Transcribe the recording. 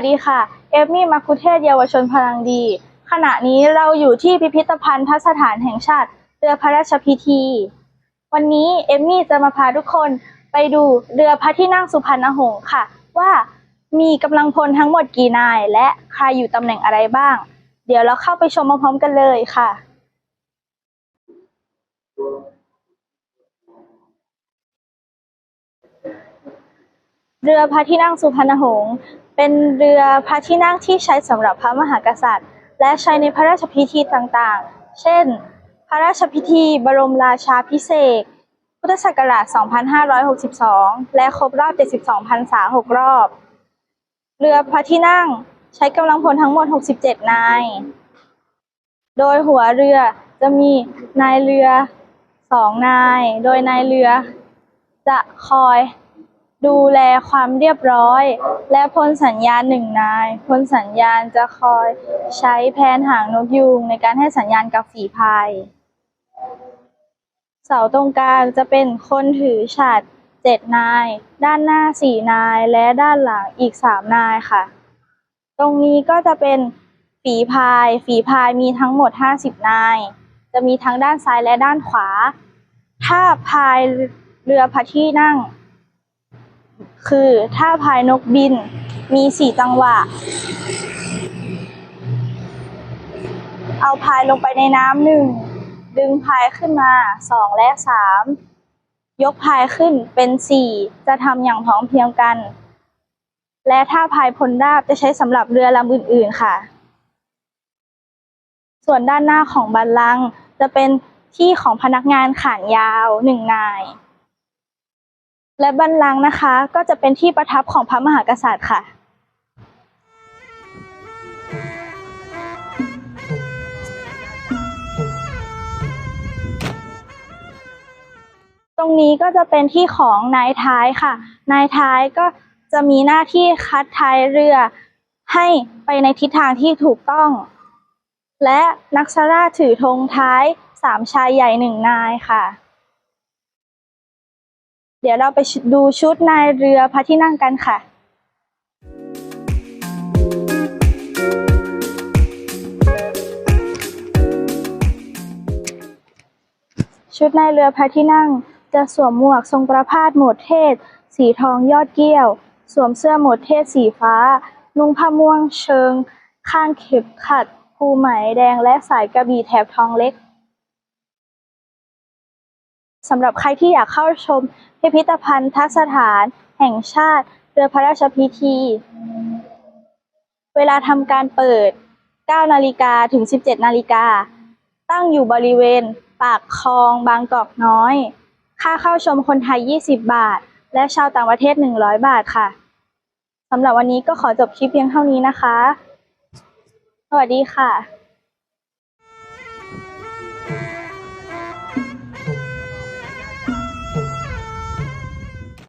วัสดีค่ะ เอฟมี่มาคุเทศเยาวชนพลังดี ขณะนี้เราอยู่ที่พิพิธภัณฑ์สถานแห่งชาติเรือพระราชพิธี วันนี้เอมมี่จะมาพาทุกคนไปดูเรือพระที่นั่งสุพรรณหงษ์ค่ะ ว่ามีกำลังพลทั้งหมดกี่นาย และใครอยู่ตำแหน่งอะไรบ้าง เดี๋ยวเราเข้าไปชมพร้อมๆกันเลยค่ะ เรือพระที่นั่งสุพรรณหงษ์ เป็นเรือพระที่นั่งที่ใช้สำหรับพระมหากษัตริย์ และใช้ในพระราชพิธีต่างๆ เช่น พระราชพิธีบรมราชาพิเศษพุทธศักราช 2562 และครบรอบ 72พรรษา 6 รอบ เรือพระที่นั่งใช้กำลังพลทั้งหมด 67 นาย โดยหัวเรือจะมีนายเรือสองนาย โดยนายเรือจะคอย ดูแลความเรียบร้อย และพลสัญญาณหนึ่งนาย พลสัญญาณจะคอยใช้แผนหางนกยูงในการให้สัญญาณกับฝีพายเสาตรงกลางจะเป็นคนถือฉัตรเจ็ดนาย ด้านหน้าสี่นายและด้านหลังอีกสามนายค่ะ ตรงนี้ก็จะเป็นฝีพาย ฝีพายมีทั้งหมด50นาย จะมีทั้งด้านซ้ายและด้านขวา ถ้าพายเรือพระที่นั่ง คือถ้าพายนกบิน มีสี่จังหวะ เอาพายลงไปในน้ำหนึ่ง ดึงพายขึ้นมาสองและสามยกพายขึ้นเป็นสี่จะทำอย่างพร้อมเพียงกัน และถ้าพายพลราบจะใช้สำหรับเรือลำอื่นๆค่ะ ส่วนด้านหน้าของบัลลังก์จะเป็นที่ของพนักงานขานยาวหนึ่งนาย และบัลลังก์นะคะ ก็จะเป็นที่ประทับของพระมหากษัตริย์ค่ะ ตรงนี้ก็จะเป็นที่ของนายท้ายค่ะ นายท้ายก็จะมีหน้าที่คัดท้ายเรือให้ไปในทิศทางที่ถูกต้อง และนักสราถือธงท้ายสามชายใหญ่หนึ่งนายค่ะ เดี๋ยวเราไปดูชุดนายเรือพระที่นั่งกันค่ะชุดนายเรือพระที่นั่ง จะสวมหมวกทรงประพาสโหมดเทศ สีทองยอดเกี้ยว สวมเสื้อโหมดเทศสีฟ้า นุ่งผ้าม่วงเชิง ข้างเข็มขัดภูไหมแดงและสายกระบี่แถบทองเล็ก สำหรับใครที่อยากเข้าชมพิพิธภัณฑ์ทักสถาน แห่งชาติ เรือพระราชพิธี เวลาทำการเปิด 9 นาฬิกาถึง 17 นาฬิกา ตั้งอยู่บริเวณ ปากคลองบางกอกน้อย ค่าเข้าชมคนไทย 20 บาท และชาวต่างประเทศ 100 บาทค่ะ สำหรับวันนี้ก็ขอจบคลิปเพียงเท่านี้นะคะ สวัสดีค่ะ